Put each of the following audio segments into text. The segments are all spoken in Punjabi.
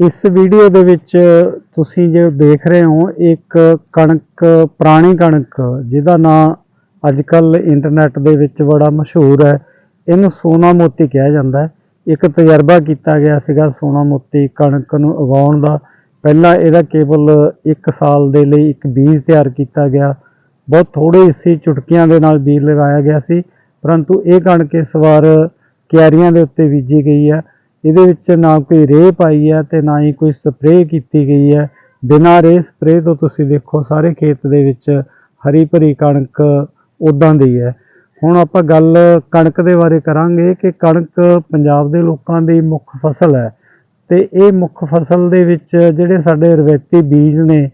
ਇਸ ਵੀਡੀਓ ਦੇ ਵਿੱਚ ਤੁਸੀਂ ਜੋ ਦੇਖ ਰਹੇ ਹੋ, ਇੱਕ ਕਣਕ, ਪੁਰਾਣੀ ਕਣਕ, ਜਿਹਦਾ ਨਾਂ ਅੱਜ ਕੱਲ ਇੰਟਰਨੈਟ ਦੇ ਵਿੱਚ ਬੜਾ ਮਸ਼ਹੂਰ ਹੈ। ਇਹਨੂੰ ਸੋਨਾ ਮੋਤੀ ਕਿਹਾ ਜਾਂਦਾ ਹੈ। ਇੱਕ ਤਜਰਬਾ ਕੀਤਾ ਗਿਆ ਸੀਗਾ ਸੋਨਾ ਮੋਤੀ ਕਣਕ ਨੂੰ ਉਗਾਉਣ ਦਾ। ਪਹਿਲਾਂ ਇਹਦਾ ਕੇਵਲ 1 ਸਾਲ ਦੇ ਲਈ ਇੱਕ ਬੀਜ ਤਿਆਰ ਕੀਤਾ ਗਿਆ। ਬਹੁਤ ਥੋੜੇ ਸੀ ਚੁਟਕੀਆਂ ਦੇ ਨਾਲ ਬੀਜ ਲਗਾਇਆ ਗਿਆ ਸੀ, ਪਰੰਤੂ ਇਹ ਕਣਕ ਇਸ ਵਾਰ ਕਿਆਰੀਆਂ ਦੇ ਉੱਤੇ ਬੀਜੀ ਗਈ ਹੈ। ਇਹਦੇ ਵਿੱਚ ਨਾ ਕੋਈ ਰੇਹ ਪਾਈ ਹੈ ਤੇ ਨਾ ਹੀ ਕੋਈ ਸਪਰੇਅ ਕੀਤੀ ਗਈ ਹੈ। ਬਿਨਾਂ ਰੇਹ ਸਪਰੇਅ ਤੋਂ ਤੁਸੀਂ ਦੇਖੋ ਸਾਰੇ ਖੇਤ ਦੇ ਵਿੱਚ ਹਰੀ ਭਰੀ ਕਣਕ ਉਦਾਂ ਦੀ ਹੈ। ਹੁਣ ਆਪਾਂ ਗੱਲ ਕਣਕ ਦੇ ਬਾਰੇ ਕਰਾਂਗੇ ਕਿ ਕਣਕ ਪੰਜਾਬ ਦੇ ਲੋਕਾਂ ਦੀ ਮੁੱਖ ਫਸਲ ਹੈ ਤੇ ਇਹ ਮੁੱਖ ਫਸਲ ਦੇ ਵਿੱਚ ਜਿਹੜੇ ਸਾਡੇ ਰਵਾਇਤੀ ਬੀਜ ਨੇ,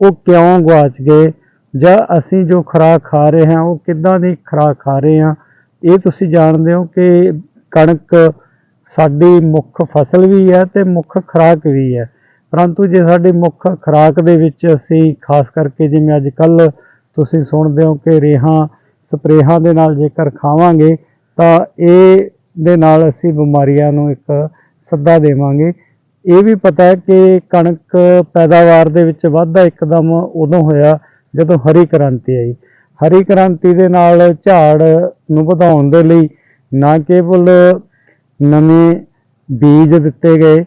ਉਹ ਕਿਉਂ ਗਵਾਚ ਗਏ ਜਾਂ ਅਸੀਂ ਜੋ ਖੁਰਾਕ ਖਾ ਰਹੇ ਹਾਂ, ਉਹ ਕਿੱਦਾਂ ਦੀ ਖੁਰਾਕ ਖਾ ਰਹੇ ਹਾਂ, ਇਹ ਤੁਸੀਂ ਜਾਣਦੇ ਹੋ ਕਿ ਕਣਕ ਸਾਡੀ ਮੁੱਖ ਫਸਲ ਵੀ ਹੈ ਤੇ ਮੁੱਖ ਖੁਰਾਕ ਵੀ ਹੈ। ਪਰੰਤੂ ਜੇ ਸਾਡੀ ਮੁੱਖ ਖੁਰਾਕ ਦੇ ਵਿੱਚ ਅਸੀਂ, ਖਾਸ ਕਰਕੇ ਜਿਵੇਂ ਅੱਜ ਕੱਲ ਤੁਸੀਂ ਸੁਣਦੇ ਹੋ ਕਿ ਰੇਹਾਂ, ਸਪਰੇਹਾਂ ਦੇ ਨਾਲ ਜੇਕਰ ਖਾਵਾਂਗੇ, ਤਾਂ ਇਹ ਦੇ ਨਾਲ ਅਸੀਂ ਬਿਮਾਰੀਆਂ ਨੂੰ ਇੱਕ ਸੱਦਾ ਦੇਵਾਂਗੇ। ਇਹ ਵੀ ਪਤਾ ਹੈ ਕਿ ਕਣਕ ਪੈਦਾਵਾਰ ਦੇ ਵਿੱਚ ਵਾਧਾ ਇੱਕਦਮ ਉਦੋਂ ਹੋਇਆ ਜਦੋਂ ਹਰੀ ਕ੍ਰਾਂਤੀ ਆਈ। ਹਰੀ ਕ੍ਰਾਂਤੀ ਦੇ ਨਾਲ ਝਾੜ ਨੂੰ ਵਧਾਉਣ ਦੇ ਲਈ ਨਾ ਕੇਵਲ ਨਵੇਂ ਬੀਜ ਦਿੱਤੇ ਗਏ।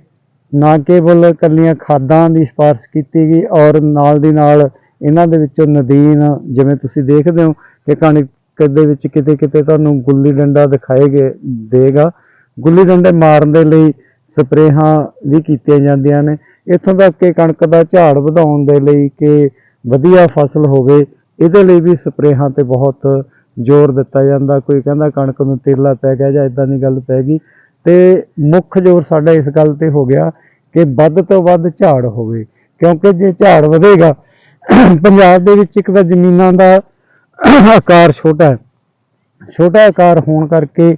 ਨਾ ਕੇਵਲ ਕੱਲੀਆਂ ਖਾਦਾਂ ਦੀ ਸਿਫਾਰਿਸ਼ ਕੀਤੀ ਗਈ ਔਰ ਨਾਲ ਦੀ ਨਾਲ ਇਹਨਾਂ ਦੇ ਵਿੱਚੋਂ ਨਦੀਨ, ਜਿਵੇਂ ਤੁਸੀਂ ਦੇਖਦੇ ਹੋ ਕਿ ਕਣਕ ਦੇ ਵਿੱਚ ਕਿਤੇ ਕਿਤੇ ਤੁਹਾਨੂੰ ਗੁੱਲੀ ਡੰਡਾ ਦਿਖਾਏ ਗਏ, ਦੇਗਾ। ਗੁੱਲੀ ਡੰਡੇ ਮਾਰਨ ਦੇ ਲਈ ਸਪਰੇਹਾਂ ਵੀ ਕੀਤੀਆਂ ਜਾਂਦੀਆਂ ਨੇ। ਇੱਥੋਂ ਤੱਕ ਕਿ ਕਣਕ ਦਾ ਝਾੜ ਵਧਾਉਣ ਦੇ ਲਈ ਕਿ ਵਧੀਆ ਫਸਲ ਹੋਵੇ, ਇਹਦੇ ਲਈ ਵੀ ਸਪਰੇਹਾਂ ਤੇ ਬਹੁਤ ਜ਼ੋਰ ਦਿੱਤਾ ਜਾਂਦਾ। ਕੋਈ ਕਹਿੰਦਾ ਕਣਕ ਨੂੰ ਤੇਲਾ ਪੈ ਗਿਆ ਜਾਂ ਇਦਾਂ ਦੀ ਗੱਲ ਪੈ ਗਈ ਤੇ ਮੁੱਖ ਜ਼ੋਰ ਸਾਡਾ ਇਸ ਗੱਲ ਤੇ ਹੋ ਗਿਆ ਕਿ ਵੱਧ ਤੋਂ ਵੱਧ ਝਾੜ ਹੋਵੇ, ਕਿਉਂਕਿ ਜੇ ਝਾੜ ਵਧੇਗਾ, ਪੰਜਾਬ ਦੇ ਵਿੱਚ ਇੱਕ ਤਾਂ ਜ਼ਮੀਨਾਂ ਦਾ ਆਕਾਰ ਛੋਟਾ ਹੈ। ਛੋਟਾ ਆਕਾਰ ਹੋਣ ਕਰਕੇ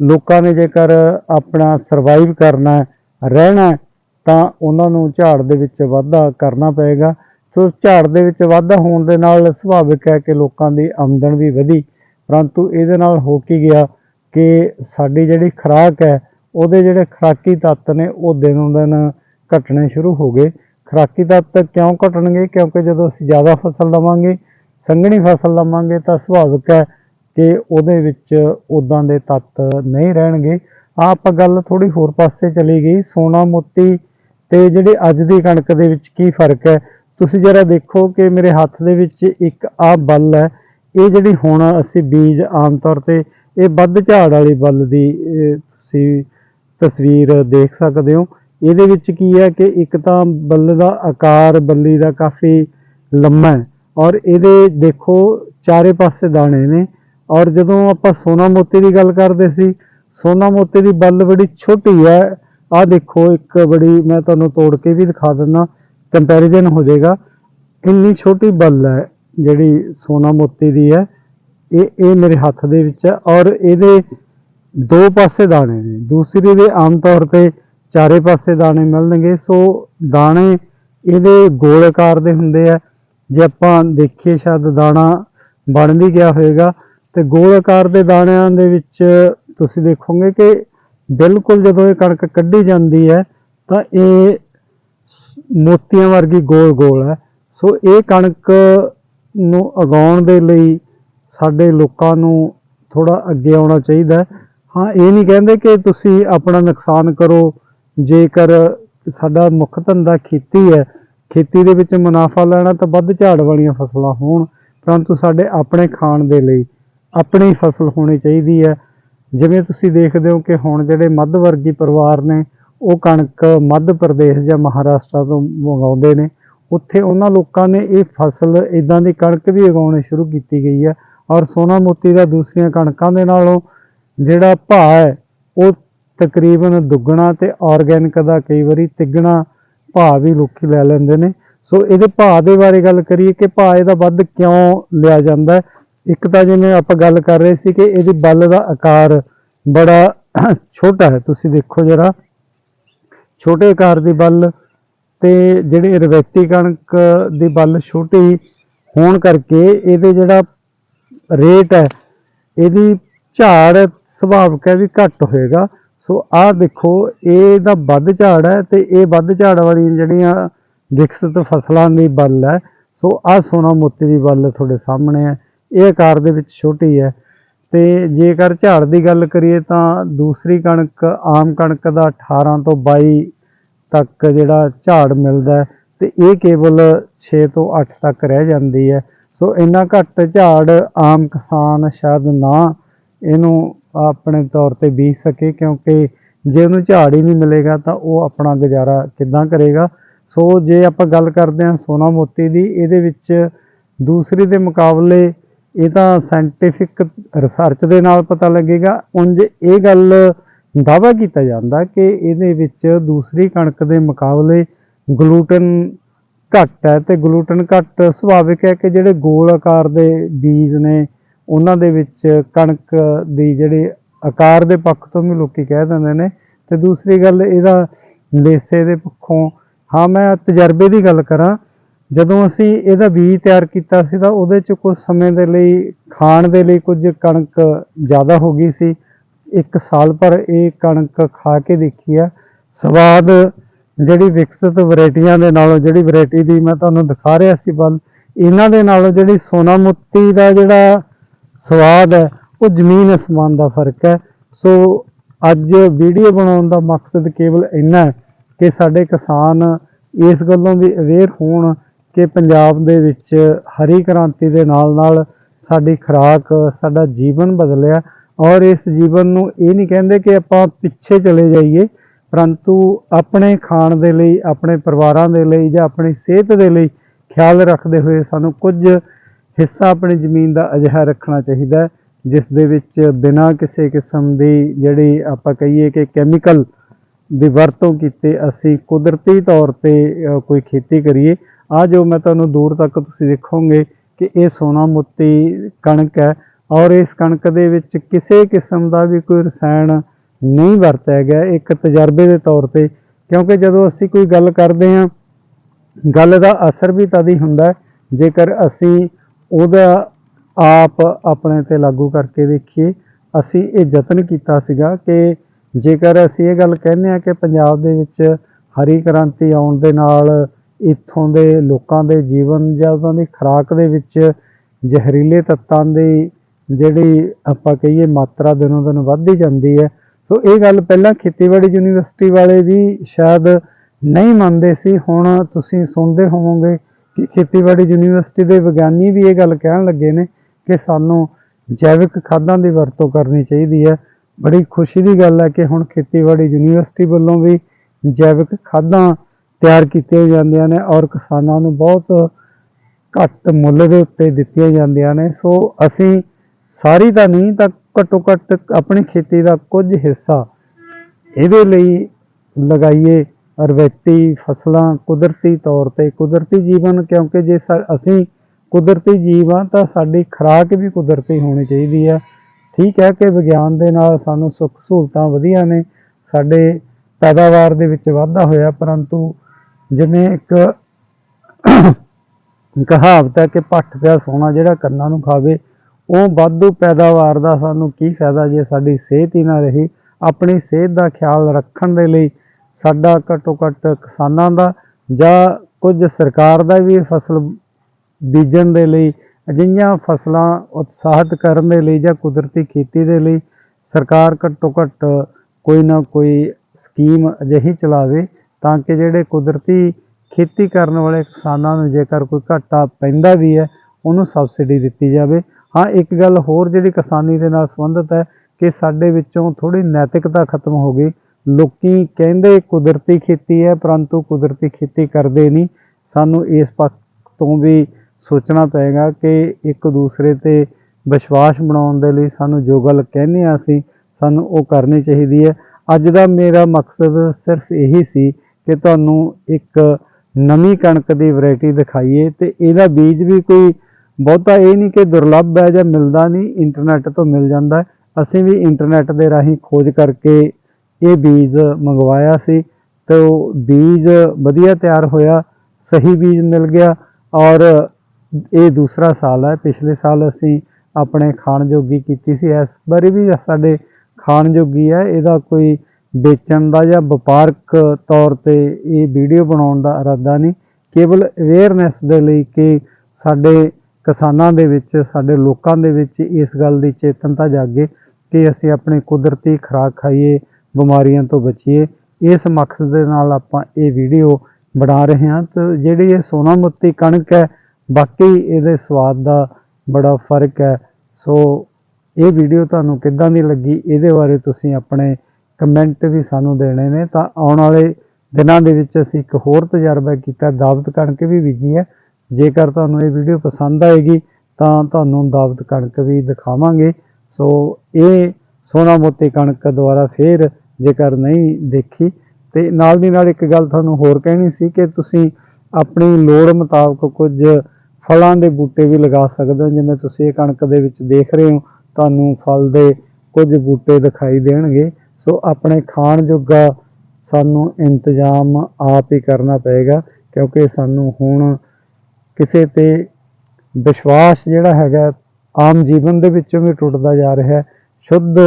ਲੋਕਾਂ ਨੇ ਜੇਕਰ ਆਪਣਾ ਸਰਵਾਈਵ ਕਰਨਾ ਰਹਿਣਾ ਤਾਂ ਉਹਨਾਂ ਨੂੰ ਝਾੜ ਦੇ ਵਿੱਚ ਵਾਧਾ ਕਰਨਾ ਪਏਗਾ। ਸੋ ਝਾੜ ਦੇ ਵਿੱਚ ਵਾਧਾ ਹੋਣ ਦੇ ਨਾਲ ਸੁਭਾਵਿਕ ਹੈ ਕਿ ਲੋਕਾਂ ਦੀ ਆਮਦਨ ਵੀ ਵਧੀ, ਪਰੰਤੂ ਇਹਦੇ ਨਾਲ ਹੋ ਕੀ ਗਿਆ ਕਿ ਸਾਡੀ ਜਿਹੜੀ ਖੁਰਾਕ ਹੈ ਉਹਦੇ ਜਿਹੜੇ ਖੁਰਾਕੀ ਤੱਤ ਨੇ ਉਹ ਦਿਨੋਂ ਦਿਨ ਘਟਣੇ ਸ਼ੁਰੂ ਹੋ ਗਏ। ਖੁਰਾਕੀ ਤੱਤ ਕਿਉਂ ਘਟਣਗੇ? ਕਿਉਂਕਿ ਜਦੋਂ ਅਸੀਂ ਜ਼ਿਆਦਾ ਫਸਲ ਲਵਾਂਗੇ, ਸੰਘਣੀ ਫਸਲ ਲਵਾਂਗੇ, ਤਾਂ ਸੁਭਾਵਿਕ ਹੈ ਕਿ ਉਹਦੇ ਵਿੱਚ ਉਦਾਂ ਦੇ ਤੱਤ ਨਹੀਂ ਰਹਿਣਗੇ। ਆਹ ਆਪਾਂ ਗੱਲ ਥੋੜੀ ਹੋਰ ਪਾਸੇ ਚਲੀ ਗਈ। ਸੋਨਾ, ਮੋਤੀ ਤੇ ਜਿਹੜੇ ਅੱਜ ਦੀ ਕਣਕ ਦੇ ਵਿੱਚ ਕੀ ਫ਼ਰਕ ਹੈ? ਤੁਸੀਂ ਜਰਾ ਦੇਖੋ ਕਿ ਮੇਰੇ ਹੱਥ ਦੇ ਵਿੱਚ ਇੱਕ ਆਹ ਬੱਲ ਹੈ। ਇਹ ਜਿਹੜੀ ਹੁਣ ਅਸੀਂ ਬੀਜ ਆਮ ਤੌਰ ਤੇ, ਇਹ ਵੱਧ ਝਾੜ ਵਾਲੀ ਬੱਲ ਦੀ ਤੁਸੀਂ ਤਸਵੀਰ ਦੇਖ ਸਕਦੇ ਹੋ। ਇਹਦੇ ਵਿੱਚ ਕੀ ਹੈ ਕਿ ਇੱਕ ਤਾਂ ਬੱਲ ਦਾ ਆਕਾਰ, ਬੱਲੀ ਦਾ ਕਾਫੀ ਲੰਮਾ ਹੈ ਔਰ ਇਹਦੇ ਦੇਖੋ ਚਾਰੇ ਪਾਸੇ ਦਾਣੇ ਨੇ ਔਰ ਜਦੋਂ ਆਪਾਂ ਸੋਨਾ ਮੋਤੀ ਦੀ ਗੱਲ ਕਰਦੇ ਸੀ, ਸੋਨਾ ਮੋਤੀ ਦੀ ਬੱਲ ਬੜੀ ਛੋਟੀ ਹੈ। ਆਹ ਦੇਖੋ ਇੱਕ ਬੜੀ, ਮੈਂ ਤੁਹਾਨੂੰ ਤੋੜ ਕੇ ਵੀ ਦਿਖਾ ਦਿੰਦਾ ਕੰਪੈਰੀਜ਼ਨ ਹੋ ਜਾਏਗਾ। ਇੰਨੀ ਛੋਟੀ ਬੱਲ ਹੈ ਜਿਹੜੀ ਸੋਨਾ ਮੋਤੀ ਦੀ ਹੈ। ਇਹ ਇਹ ਮੇਰੇ ਹੱਥ ਦੇ ਵਿੱਚ ਹੈ ਔਰ ਇਹਦੇ ਦੋ ਪਾਸੇ ਦਾਣੇ ਨੇ। ਦੂਸਰੀ ਦੇ ਆਮ ਤੌਰ ਤੇ ਚਾਰੇ ਪਾਸੇ ਦਾਣੇ ਮਿਲਣਗੇ। ਸੋ ਦਾਣੇ ਇਹਦੇ ਗੋਲ ਆਕਾਰ ਦੇ ਹੁੰਦੇ ਆ। ਜੇ ਆਪਾਂ ਦੇਖੀਏ ਸ਼ਾਇਦ ਦਾਣਾ ਬਣ ਵੀ ਗਿਆ ਹੋਵੇਗਾ। ਤੇ ਗੋਲ ਆਕਾਰ ਦੇ ਦਾਣਿਆਂ ਦੇ ਵਿੱਚ ਤੁਸੀਂ ਦੇਖੋਗੇ ਕਿ ਬਿਲਕੁਲ ਜਦੋਂ ਇਹ ਕਣਕ ਕੱਢੀ ਜਾਂਦੀ ਹੈ, ਤਾਂ ਇਹ ਮੋਤੀਆਂ ਵਰਗੀ ਗੋਲ ਗੋਲ ਹੈ। ਸੋ ਇਹ ਕਣਕ ਨੂੰ ਉਗਾਉਣ ਦੇ ਲਈ ਸਾਡੇ ਲੋਕਾਂ ਨੂੰ ਥੋੜਾ ਅੱਗੇ ਆਉਣਾ ਚਾਹੀਦਾ ਹਾਂ, ਇਹ ਨਹੀਂ ਕਹਿੰਦੇ ਕਿ ਤੁਸੀਂ ਆਪਣਾ ਨੁਕਸਾਨ ਕਰੋ, ਜੇਕਰ ਸਾਡਾ ਮੁੱਖ ਧੰਦਾ ਖੇਤੀ ਹੈ, ਖੇਤੀ ਦੇ ਵਿੱਚ ਮੁਨਾਫਾ ਲੈਣਾ ਤਾਂ ਵੱਧ ਝਾੜ ਵਾਲੀਆਂ ਫਸਲਾਂ ਹੋਣ, ਪਰੰਤੂ ਸਾਡੇ ਆਪਣੇ ਖਾਣ ਦੇ ਲਈ ਆਪਣੀ ਫਸਲ ਹੋਣੀ ਚਾਹੀਦੀ ਹੈ। ਜਿਵੇਂ ਤੁਸੀਂ ਦੇਖਦੇ ਹੋ ਕਿ ਹੁਣ ਜਿਹੜੇ ਮੱਧ ਵਰਗੀ ਪਰਿਵਾਰ ਨੇ, ਉਹ ਕਣਕ ਮੱਧ ਪ੍ਰਦੇਸ਼ ਜਾਂ ਮਹਾਰਾਸ਼ਟਰ ਤੋਂ ਮੰਗਾਉਂਦੇ ਨੇ, ਉੱਥੇ ਉਹਨਾਂ ਲੋਕਾਂ ਨੇ ਇਹ ਫਸਲ ਇਦਾਂ ਦੀ ਕਣਕ ਵੀ ਉਗਾਉਣੀ ਸ਼ੁਰੂ ਕੀਤੀ ਗਈ ਹੈ ਔਰ ਸੋਨਾ ਮੋਤੀ ਦਾ ਦੂਸਰੀਆਂ ਕਣਕਾਂ ਦੇ ਨਾਲੋਂ ਜਿਹੜਾ ਭਾਅ ਹੈ, ਉਹ ਤਕਰੀਬਨ ਦੁੱਗਣਾ ਤੇ ਆਰਗੈਨਿਕ ਦਾ ਕਈ ਵਾਰੀ ਤਿੱਗਣਾ ਭਾਅ ਵੀ ਲੋਕੀ ਲੈ ਲੈਂਦੇ ਨੇ। ਸੋ ਇਹਦੇ ਭਾਅ ਦੇ ਬਾਰੇ ਗੱਲ ਕਰੀਏ ਕਿ ਭਾਅ ਇਹਦਾ ਵੱਧ ਕਿਉਂ ਲਿਆ ਜਾਂਦਾ ਹੈ? ਇੱਕ ਤਾਂ ਜਿਵੇਂ ਆਪਾਂ ਗੱਲ ਕਰ ਰਹੇ ਸੀ ਕਿ ਇਹਦੀ ਬੱਲ ਦਾ ਆਕਾਰ ਬੜਾ ਛੋਟਾ ਹੈ। ਤੁਸੀਂ ਦੇਖੋ ਜਰਾ, ਛੋਟੇ ਆਕਾਰ ਦੀ ਬੱਲ ਤੇ ਜਿਹੜੇ ਰਵੈਤੀ ਕਣਕ ਦੀ ਬੱਲ ਛੋਟੀ ਹੋਣ ਕਰਕੇ ਇਹਦੇ ਜਿਹੜਾ ਰੇਟ ਹੈ, ਇਹਦੀ ਝਾੜ ਸੁਭਾਵਿਕ ਹੈ ਵੀ ਘੱਟ ਹੋਏਗਾ। ਸੋ ਆਹ ਦੇਖੋ ਇਹਦਾ ਵੱਧ ਝਾੜ ਹੈ ਤੇ ਇਹ ਵੱਧ ਝਾੜ ਵਾਲੀਆਂ ਜਿਹੜੀਆਂ ਵਿਕਸਿਤ ਫਸਲਾਂ ਦੀ ਬੱਲ ਹੈ, ਸੋ ਆਹ ਸੋਨਾ ਮੋਤੀ ਦੀ ਬੱਲ ਤੁਹਾਡੇ ਸਾਹਮਣੇ ਹੈ। ਇਹ ਆਕਾਰ ਦੇ ਵਿੱਚ ਛੋਟੀ ਹੈ। ਤੇ ਜੇਕਰ ਝਾੜ ਦੀ ਗੱਲ ਕਰੀਏ ਤਾਂ ਦੂਸਰੀ ਕਣਕ, ਆਮ ਕਣਕ ਦਾ 18 ਤੋਂ 22 ਤੱਕ ਜਿਹੜਾ ਝਾੜ ਮਿਲਦਾ ਹੈ ਤੇ ਇਹ ਕੇਵਲ 6 ਤੋਂ 8 ਤੱਕ ਰਹਿ ਜਾਂਦੀ ਹੈ। ਸੋ ਇੰਨਾ ਘੱਟ ਝਾੜ ਆਮ ਕਿਸਾਨ ਸ਼ਾਇਦ ਨਾ ਇਹਨੂੰ ਆਪਣੇ ਤੌਰ ਤੇ ਬੀਜ ਸਕੇ, ਕਿਉਂਕਿ ਜੇ ਉਹਨੂੰ ਝਾੜ ਹੀ ਨਹੀਂ ਮਿਲੇਗਾ ਤਾਂ ਉਹ ਆਪਣਾ ਗੁਜ਼ਾਰਾ ਕਿੱਦਾਂ ਕਰੇਗਾ? ਸੋ ਜੇ ਆਪਾਂ ਗੱਲ ਕਰਦੇ ਹਾਂ ਸੋਨਾ ਮੋਤੀ ਦੀ, ਇਹਦੇ ਵਿੱਚ ਦੂਸਰੀ ਦੇ ਮੁਕਾਬਲੇ ਇਹ ਤਾਂ ਸਾਇੰਟੀਫਿਕ ਰਿਸਰਚ ਦੇ ਨਾਲ ਪਤਾ ਲੱਗੇਗਾ। ਉਂਝ ਇਹ ਗੱਲ ਦਾਅਵਾ ਕੀਤਾ ਜਾਂਦਾ ਕਿ ਇਹਦੇ ਵਿੱਚ ਦੂਸਰੀ ਕਣਕ ਦੇ ਮੁਕਾਬਲੇ ਗਲੂਟਨ ਘੱਟ ਹੈ ਤੇ ਗਲੂਟਨ ਘੱਟ ਸੁਭਾਵਿਕ ਹੈ ਕਿ ਜਿਹੜੇ ਗੋਲ ਆਕਾਰ ਦੇ ਬੀਜ ਨੇ ਉਹਨਾਂ ਦੇ ਵਿੱਚ ਕਣਕ ਦੀ ਜਿਹੜੀ ਆਕਾਰ ਦੇ ਪੱਖ ਤੋਂ ਵੀ ਲੋਕੀ ਕਹਿ ਦਿੰਦੇ ਨੇ। ਤੇ ਦੂਸਰੀ ਗੱਲ, ਇਹਦਾ ਲੇਸੇ ਦੇ ਪੱਖੋਂ, ਹਾਂ, ਮੈਂ ਤਜਰਬੇ ਦੀ ਗੱਲ ਕਰਾਂ। ਜਦੋਂ ਅਸੀਂ ਇਹਦਾ ਬੀਜ ਤਿਆਰ ਕੀਤਾ ਸੀ ਤਾਂ ਉਹਦੇ ਚ ਕੁਝ ਸਮੇਂ ਦੇ ਲਈ, ਖਾਣ ਦੇ ਲਈ ਕੁਝ ਕਣਕ ਜ਼ਿਆਦਾ ਹੋ ਗਈ ਸੀ। ਇੱਕ ਸਾਲ ਪਰ ਇਹ ਕਣਕ ਖਾ ਕੇ ਦੇਖੀ ਆ। ਸਵਾਦ ਜਿਹੜੀ ਵਿਕਸਿਤ ਵੈਰਾਈਟੀਆਂ ਦੇ ਨਾਲੋਂ, ਜਿਹੜੀ ਵੈਰਾਈਟੀ ਦੀ ਮੈਂ ਤੁਹਾਨੂੰ ਦਿਖਾ ਰਿਹਾ ਸੀ ਬਲ ਇਹਨਾਂ ਦੇ ਨਾਲੋਂ ਜਿਹੜੀ ਸੋਨਾ ਮੋਤੀ ਦਾ ਜਿਹੜਾ ਸਵਾਦ ਹੈ, ਉਹ ਜ਼ਮੀਨ ਅਸਮਾਨ ਦਾ ਫ਼ਰਕ ਹੈ। ਸੋ ਅੱਜ ਵੀਡੀਓ ਬਣਾਉਣ ਦਾ ਮਕਸਦ ਕੇਵਲ ਇੰਨਾ ਹੈ ਕਿ ਸਾਡੇ ਕਿਸਾਨ ਇਸ ਗੱਲੋਂ ਵੀ ਅਵੇਅਰ ਹੋਣ ਕਿ ਪੰਜਾਬ ਦੇ ਵਿੱਚ ਹਰੀ ਕ੍ਰਾਂਤੀ ਦੇ ਨਾਲ ਨਾਲ ਸਾਡੀ ਖੁਰਾਕ, ਸਾਡਾ ਜੀਵਨ ਬਦਲਿਆ ਔਰ ਇਸ ਜੀਵਨ ਨੂੰ ਇਹ ਨਹੀਂ ਕਹਿੰਦੇ ਕਿ ਆਪਾਂ ਪਿੱਛੇ ਚਲੇ ਜਾਈਏ, ਪਰੰਤੂ ਆਪਣੇ ਖਾਣ ਦੇ ਲਈ, ਆਪਣੇ ਪਰਿਵਾਰਾਂ ਦੇ ਲਈ ਜਾਂ ਆਪਣੀ ਸਿਹਤ ਦੇ ਲਈ ਖਿਆਲ ਰੱਖਦੇ ਹੋਏ ਸਾਨੂੰ ਕੁਝ ਹਿੱਸਾ ਆਪਣੀ ਜ਼ਮੀਨ ਦਾ ਅਜਿਹਾ ਰੱਖਣਾ ਚਾਹੀਦਾ ਜਿਸ ਦੇ ਵਿੱਚ ਬਿਨਾਂ ਕਿਸੇ ਕਿਸਮ ਦੀ ਜਿਹੜੀ ਆਪਾਂ ਕਹੀਏ ਕਿ ਕੈਮੀਕਲ ਦੀ ਵਰਤੋਂ ਕੀਤੇ ਅਸੀਂ ਕੁਦਰਤੀ ਤੌਰ ਤੇ ਕੋਈ ਖੇਤੀ ਕਰੀਏ। ਆ ਜੋ ਮੈਂ ਤੁਹਾਨੂੰ ਦੂਰ ਤੱਕ ਤੁਸੀਂ ਦੇਖੋਗੇ ਕਿ ਇਹ ਸੋਨਾ ਮੋਤੀ ਕਣਕ ਹੈ ਔਰ ਇਸ ਕਣਕ ਦੇ ਵਿੱਚ ਕਿਸੇ ਕਿਸਮ ਦਾ ਵੀ ਕੋਈ ਰਸਾਇਣ ਨਹੀਂ ਵਰਤਿਆ ਗਿਆ, ਇੱਕ ਤਜਰਬੇ ਦੇ ਤੌਰ ਤੇ। ਕਿਉਂਕਿ ਜਦੋਂ ਅਸੀਂ ਕੋਈ ਗੱਲ ਕਰਦੇ ਹਾਂ, ਗੱਲ ਦਾ ਅਸਰ ਵੀ ਤਦ ਹੀ ਹੁੰਦਾ ਜੇਕਰ ਅਸੀਂ ਉਹਦਾ ਆਪ ਆਪਣੇ ਤੇ ਲਾਗੂ ਕਰਕੇ ਦੇਖੀਏ ਅਸੀਂ ਇਹ ਯਤਨ ਕੀਤਾ ਸੀਗਾ ਕਿ ਜੇਕਰ ਅਸੀਂ ਇਹ ਗੱਲ ਕਹਿੰਦੇ ਆ ਕਿ ਪੰਜਾਬ ਦੇ ਵਿੱਚ ਹਰੀ ਕ੍ਰਾਂਤੀ ਆਉਣ ਦੇ ਨਾਲ ਇੱਥੋਂ ਦੇ ਲੋਕਾਂ ਦੇ ਜੀਵਨ ਜਾਂ ਉਹਨਾਂ ਦੀ ਖੁਰਾਕ ਦੇ ਵਿੱਚ ਜ਼ਹਿਰੀਲੇ ਤੱਤਾਂ ਦੀ ਜਿਹੜੀ ਆਪਾਂ ਕਹੀਏ ਮਾਤਰਾ ਦਿਨੋਂ ਦਿਨ ਵੱਧਦੀ ਜਾਂਦੀ ਹੈ। ਸੋ ਇਹ ਗੱਲ ਪਹਿਲਾਂ ਖੇਤੀਬਾੜੀ ਯੂਨੀਵਰਸਿਟੀ ਵਾਲੇ ਵੀ ਸ਼ਾਇਦ ਨਹੀਂ ਮੰਨਦੇ ਸੀ। ਹੁਣ ਤੁਸੀਂ ਸੁਣਦੇ ਹੋਵੋਗੇ ਕਿ ਖੇਤੀਬਾੜੀ ਯੂਨੀਵਰਸਿਟੀ ਦੇ ਵਿਗਿਆਨੀ ਵੀ ਇਹ ਗੱਲ ਕਹਿਣ ਲੱਗੇ ਨੇ ਕਿ ਸਾਨੂੰ ਜੈਵਿਕ ਖਾਦਾਂ ਦੀ ਵਰਤੋਂ ਕਰਨੀ ਚਾਹੀਦੀ ਹੈ। ਬੜੀ ਖੁਸ਼ੀ ਦੀ ਗੱਲ ਹੈ ਕਿ ਹੁਣ ਖੇਤੀਬਾੜੀ ਯੂਨੀਵਰਸਿਟੀ ਵੱਲੋਂ ਵੀ ਜੈਵਿਕ ਖਾਦਾਂ ਤਿਆਰ ਕੀਤੀਆਂ ਜਾਂਦੀਆਂ ਨੇ ਔਰ ਕਿਸਾਨਾਂ ਨੂੰ ਬਹੁਤ ਘੱਟ ਮੁੱਲ ਦੇ ਉੱਤੇ ਦਿੱਤੀਆਂ ਜਾਂਦੀਆਂ ਨੇ। ਸੋ ਅਸੀਂ ਸਾਰੀ ਤਾਂ ਨਹੀਂ, ਤਾਂ ਘੱਟੋ ਘੱਟ ਆਪਣੀ ਖੇਤੀ ਦਾ ਕੁਝ ਹਿੱਸਾ ਇਹਦੇ ਲਈ ਲਗਾਈਏ ਰਵਾਇਤੀ ਫਸਲਾਂ ਕੁਦਰਤੀ ਤੌਰ ਤੇ ਕੁਦਰਤੀ ਜੀਵਨ ਕਿਉਂਕਿ ਜੇ ਸਾ- ਅਸੀਂ ਕੁਦਰਤੀ ਜੀਵ ਹਾਂ, ਤਾਂ ਸਾਡੀ ਖੁਰਾਕ ਵੀ ਕੁਦਰਤੀ ਹੋਣੀ ਚਾਹੀਦੀ ਆ ਠੀਕ ਹੈ ਕਿ ਵਿਗਿਆਨ ਦੇ ਨਾਲ ਸਾਨੂੰ ਸੁੱਖ ਸਹੂਲਤਾਂ ਵਧੀਆ ਨੇ, ਸਾਡੇ ਪੈਦਾਵਾਰ ਦੇ ਵਿੱਚ ਵਾਧਾ ਹੋਇਆ, ਪਰੰਤੂ ਜਿਵੇਂ ਇੱਕ ਕਹਾਵਤ ਹੈ ਕਿ ਪੱਠ ਪਿਆ ਸੋਨਾ ਜਿਹੜਾ ਕੰਨਾਂ ਨੂੰ ਖਾਵੇ, ਉਹ ਵਾਧੂ ਪੈਦਾਵਾਰ ਦਾ ਸਾਨੂੰ ਕੀ ਫਾਇਦਾ ਜੇ ਸਾਡੀ ਸਿਹਤ ਹੀ ਨਾ ਰਹੀ। ਆਪਣੀ ਸਿਹਤ ਦਾ ਖਿਆਲ ਰੱਖਣ ਦੇ ਲਈ ਸਾਡਾ ਘੱਟੋ ਘੱਟ ਕਿਸਾਨਾਂ ਦਾ ਜਾਂ ਕੁਝ ਸਰਕਾਰ ਦਾ ਵੀ ਫਸਲ ਬੀਜਣ ਦੇ ਲਈ, ਅਜਿਹੀਆਂ ਫਸਲਾਂ ਉਤਸ਼ਾਹਿਤ ਕਰਨ ਦੇ ਲਈ ਜਾਂ ਕੁਦਰਤੀ ਖੇਤੀ ਦੇ ਲਈ ਸਰਕਾਰ ਘੱਟੋ ਘੱਟ ਕੋਈ ਨਾ ਕੋਈ ਸਕੀਮ ਅਜਿਹੀ ਚਲਾਵੇ ਤਾਂ ਕਿ ਜਿਹੜੇ ਕੁਦਰਤੀ ਖੇਤੀ ਕਰਨ ਵਾਲੇ ਕਿਸਾਨਾਂ ਨੂੰ ਜੇਕਰ ਕੋਈ ਘਾਟਾ ਪੈਂਦਾ ਵੀ ਹੈ, ਉਹਨੂੰ ਸਬਸਿਡੀ ਦਿੱਤੀ ਜਾਵੇ। ਹਾਂ, ਇੱਕ ਗੱਲ ਹੋਰ ਜਿਹੜੀ ਕਿਸਾਨੀ ਦੇ ਨਾਲ ਸੰਬੰਧਿਤ ਹੈ ਕਿ ਸਾਡੇ ਵਿੱਚੋਂ ਥੋੜੀ ਨੈਤਿਕਤਾ ਖਤਮ ਹੋ ਗਈ। ਲੋਕੀ ਕਹਿੰਦੇ ਕੁਦਰਤੀ ਖੇਤੀ ਹੈ, ਪਰੰਤੂ ਕੁਦਰਤੀ ਖੇਤੀ ਕਰਦੇ ਨਹੀਂ। ਸਾਨੂੰ ਇਸ ਪੱਖ ਤੋਂ ਵੀ ਸੋਚਣਾ ਪਏਗਾ ਕਿ ਇੱਕ ਦੂਸਰੇ ਤੇ ਵਿਸ਼ਵਾਸ ਬਣਾਉਣ ਦੇ ਲਈ ਸਾਨੂੰ ਜੋ ਗੱਲ ਕਹਿੰਦੇ ਆ ਅਸੀਂ, ਸਾਨੂੰ ਉਹ ਕਰਨੀ ਚਾਹੀਦੀ ਹੈ। ਅੱਜ ਦਾ ਮੇਰਾ ਮਕਸਦ ਸਿਰਫ ਇਹੀ ਸੀ ਕਿ ਤੁਹਾਨੂੰ ਇੱਕ ਨਵੀਂ ਕਣਕ ਦੀ ਵੈਰਾਈਟੀ ਦਿਖਾਈਏ ਤੇ ਇਹਦਾ ਬੀਜ ਵੀ ਕੋਈ ਬਹੁਤਾ ਇਹ ਨਹੀਂ ਕਿ ਦੁਰਲੱਭ ਹੈ ਜਾਂ ਮਿਲਦਾ ਨਹੀਂ, ਇੰਟਰਨੈਟ ਤੋਂ ਮਿਲ ਜਾਂਦਾ ਅਸੀਂ ਵੀ ਇੰਟਰਨੈਟ ਦੇ ਰਾਹੀਂ ਖੋਜ ਕਰਕੇ ਇਹ ਬੀਜ ਮੰਗਵਾਇਆ ਸੀ ਤੇ ਉਹ ਬੀਜ ਵਧੀਆ ਤਿਆਰ ਹੋਇਆ, ਸਹੀ ਬੀਜ ਮਿਲ ਗਿਆ ਔਰ ਇਹ ਦੂਸਰਾ ਸਾਲ ਹੈ। ਪਿਛਲੇ ਸਾਲ ਅਸੀਂ ਆਪਣੇ ਖਾਣ ਜੋਗੀ ਕੀਤੀ ਸੀ। ਇਸ ਵਾਰੀ ਵੀ ਸਾਡੇ ਖਾਣ ਜੋਗੀ ਹੈ। ਇਹਦਾ ਕੋਈ ਵੇਚਣ ਦਾ ਜਾਂ ਵਪਾਰਕ ਤੌਰ ਤੇ ਇਹ ਵੀਡੀਓ ਬਣਾਉਣ ਦਾ ਇਰਾਦਾ ਨਹੀਂ। ਕੇਵਲ ਅਵੇਅਰਨੈਸ ਦੇ ਲਈ ਕਿ ਸਾਡੇ ਕਿਸਾਨਾਂ ਦੇ ਵਿੱਚ, ਸਾਡੇ ਲੋਕਾਂ ਦੇ ਵਿੱਚ ਇਸ ਗੱਲ ਦੀ ਚੇਤਨਤਾ ਜਾਗੇ ਕਿ ਅਸੀਂ ਆਪਣੀ ਕੁਦਰਤੀ ਖੁਰਾਕ ਖਾਈਏ ਬਿਮਾਰੀਆਂ ਤੋਂ ਬਚੀਏ। ਇਸ ਮਕਸਦ ਦੇ ਨਾਲ ਆਪਾਂ ਇਹ ਵੀਡੀਓ ਬਣਾ ਰਹੇ ਹਾਂ ਤੇ ਜਿਹੜੀ ਇਹ ਸੋਨਾ ਮੋਤੀ ਕਣਕ ਹੈ ਬਾਕੀ ਇਹਦੇ ਸਵਾਦ ਦਾ ਬੜਾ ਫ਼ਰਕ ਹੈ। ਸੋ ਇਹ ਵੀਡੀਓ ਤੁਹਾਨੂੰ ਕਿੱਦਾਂ ਦੀ ਲੱਗੀ, ਇਹਦੇ ਬਾਰੇ ਤੁਸੀਂ ਆਪਣੇ ਕਮੈਂਟ ਵੀ ਸਾਨੂੰ ਦੇਣੇ ਨੇ। ਤਾਂ ਆਉਣ ਵਾਲੇ ਦਿਨਾਂ ਦੇ ਵਿੱਚ ਅਸੀਂ ਇੱਕ ਹੋਰ ਤਜਰਬਾ ਕੀਤਾ, ਦਾਵਤ ਕਣਕ ਵੀ ਬੀਜੀ ਹੈ। ਜੇਕਰ ਤੁਹਾਨੂੰ ਇਹ ਵੀਡੀਓ ਪਸੰਦ ਆਏਗੀ, ਤਾਂ ਤੁਹਾਨੂੰ ਦਾਵਤ ਕਣਕ ਵੀ ਦਿਖਾਵਾਂਗੇ। ਸੋ ਇਹ ਸੋਨਾ ਮੋਤੀ ਕਣਕ ਦੁਆਰਾ ਫੇਰ ਜੇਕਰ ਨਹੀਂ ਦੇਖੀ, ਤੇ ਨਾਲ ਦੀ ਨਾਲ ਇੱਕ ਗੱਲ ਤੁਹਾਨੂੰ ਹੋਰ ਕਹਿਣੀ ਸੀ ਕਿ ਤੁਸੀਂ ਆਪਣੀ ਲੋੜ ਮੁਤਾਬਕ ਕੁਝ ਫਲਾਂ ਦੇ ਬੂਟੇ ਵੀ ਲਗਾ ਸਕਦੇ ਹੋ। ਜਿਵੇਂ ਤੁਸੀਂ ਇਹ ਕਣਕ ਦੇ ਵਿੱਚ ਦੇਖ ਰਹੇ ਹੋ, ਤੁਹਾਨੂੰ ਫਲ ਦੇ ਕੁਝ ਬੂਟੇ ਦਿਖਾਈ ਦੇਣਗੇ। ਸੋ ਆਪਣੇ ਖਾਣ ਜੋਗਾ ਸਾਨੂੰ ਇੰਤਜ਼ਾਮ ਆਪ ਹੀ ਕਰਨਾ ਪਏਗਾ, ਕਿਉਂਕਿ ਸਾਨੂੰ ਹੁਣ ਕਿਸੇ ਤੇ ਵਿਸ਼ਵਾਸ ਜਿਹੜਾ ਹੈਗਾ, ਆਮ ਜੀਵਨ ਦੇ ਵਿੱਚੋਂ ਵੀ ਟੁੱਟਦਾ ਜਾ ਰਿਹਾ ਹੈ। ਸ਼ੁੱਧ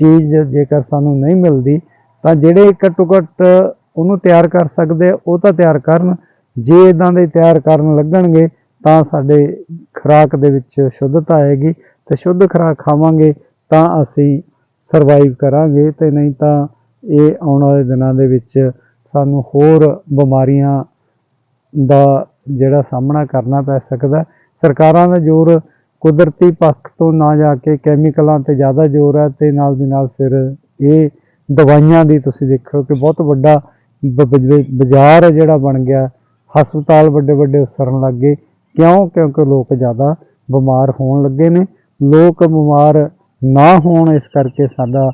ਚੀਜ਼ ਜੇਕਰ ਸਾਨੂੰ ਨਹੀਂ ਮਿਲਦੀ, ਤਾਂ ਜਿਹੜੇ ਘੱਟੋ ਘੱਟ ਉਹਨੂੰ ਤਿਆਰ ਕਰ ਸਕਦੇ ਆ, ਉਹ ਤਾਂ ਤਿਆਰ ਕਰਨ। ਜੇ ਇਦਾਂ ਦੇ ਤਿਆਰ ਕਰਨ ਲੱਗਣਗੇ, ਤਾਂ ਸਾਡੇ ਖੁਰਾਕ ਦੇ ਵਿੱਚ ਸ਼ੁੱਧਤਾ ਆਏਗੀ। ਤੇ ਸ਼ੁੱਧ ਖੁਰਾਕ ਖਾਵਾਂਗੇ, ਤਾਂ ਅਸੀਂ ਸਰਵਾਈਵ ਕਰਾਂਗੇ। ਤੇ ਨਹੀਂ ਤਾਂ ਇਹ ਆਉਣ ਵਾਲੇ ਦਿਨਾਂ ਦੇ ਵਿੱਚ ਸਾਨੂੰ ਹੋਰ ਬਿਮਾਰੀਆਂ ਦਾ ਜਿਹੜਾ ਸਾਹਮਣਾ ਕਰਨਾ ਪੈ ਸਕਦਾ। ਸਰਕਾਰਾਂ ਦਾ ਜ਼ੋਰ ਕੁਦਰਤੀ ਪੱਖ ਤੋਂ ਨਾ ਜਾ ਕੇ ਕੈਮੀਕਲਾਂ ਤੇ ਜ਼ਿਆਦਾ ਜ਼ੋਰ ਹੈ ਤੇ ਨਾਲ ਦੀ ਨਾਲ ਫਿਰ ਇਹ ਦਵਾਈਆਂ ਦੀ ਤੁਸੀਂ ਦੇਖੋ ਕਿ ਬਹੁਤ ਵੱਡਾ ਬ- ਬ- ਬਾਜ਼ਾਰ ਹੈ ਜਿਹੜਾ ਬਣ ਗਿਆ। ਹਸਪਤਾਲ ਵੱਡੇ ਵੱਡੇ ਉਸਰਨ ਲੱਗ ਗਏ। ਕਿਉਂ? ਕਿਉਂਕਿ ਲੋਕ ਜ਼ਿਆਦਾ ਬਿਮਾਰ ਹੋਣ ਲੱਗੇ ਨੇ। ਲੋਕ ਬਿਮਾਰ ਨਾ ਹੋਣ, ਇਸ ਕਰਕੇ ਸਾਡਾ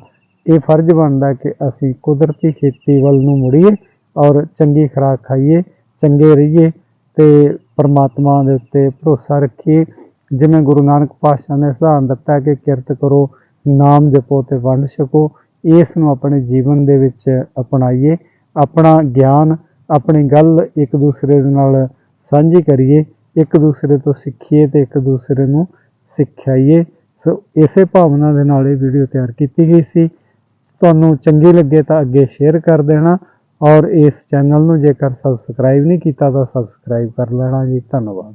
ਇਹ ਫਰਜ਼ ਬਣਦਾ ਕਿ ਅਸੀਂ ਕੁਦਰਤੀ ਖੇਤੀ ਵੱਲ ਨੂੰ ਮੁੜੀਏ ਔਰ ਚੰਗੀ ਖੁਰਾਕ ਖਾਈਏ, ਚੰਗੇ ਰਹੀਏ ਤੇ ਪਰਮਾਤਮਾ ਦੇ ਉੱਤੇ ਭਰੋਸਾ ਰੱਖੀਏ। ਜਿਵੇਂ ਗੁਰੂ ਨਾਨਕ ਪਾਤਸ਼ਾਹ ਨੇ ਸਿਧਾਂਤ ਦਿੱਤਾ ਕਿ ਕਿਰਤ ਕਰੋ, ਨਾਮ ਜਪੋ ਤੇ ਵੰਡ ਛਕੋ, ਇਸ ਨੂੰ ਆਪਣੇ ਜੀਵਨ ਦੇ ਵਿੱਚ ਅਪਣਾਈਏ, ਆਪਣਾ ਗਿਆਨ, ਆਪਣੀ ਗੱਲ ਇੱਕ ਦੂਸਰੇ ਦੇ ਨਾਲ ਸਾਂਝੀ ਕਰੀਏ, ਇੱਕ ਦੂਸਰੇ ਤੋਂ ਸਿੱਖੀਏ ਤੇ ਇੱਕ ਦੂਸਰੇ ਨੂੰ ਸਿਖਾਈਏ ਸੋ ਇਸੇ ਭਾਵਨਾ ਦੇ ਨਾਲ ਇਹ ਵੀਡੀਓ ਤਿਆਰ ਕੀਤੀ ਗਈ ਸੀ। ਤੁਹਾਨੂੰ ਚੰਗੀ ਲੱਗੇ ਤਾਂ ਅੱਗੇ ਸ਼ੇਅਰ ਕਰ ਦੇਣਾ ਔਰ ਇਸ ਚੈਨਲ ਨੂੰ ਜੇਕਰ ਸਬਸਕ੍ਰਾਈਬ ਨਹੀਂ ਕੀਤਾ ਤਾਂ ਸਬਸਕ੍ਰਾਈਬ ਕਰ ਲੈਣਾ ਜੀ। ਧੰਨਵਾਦ।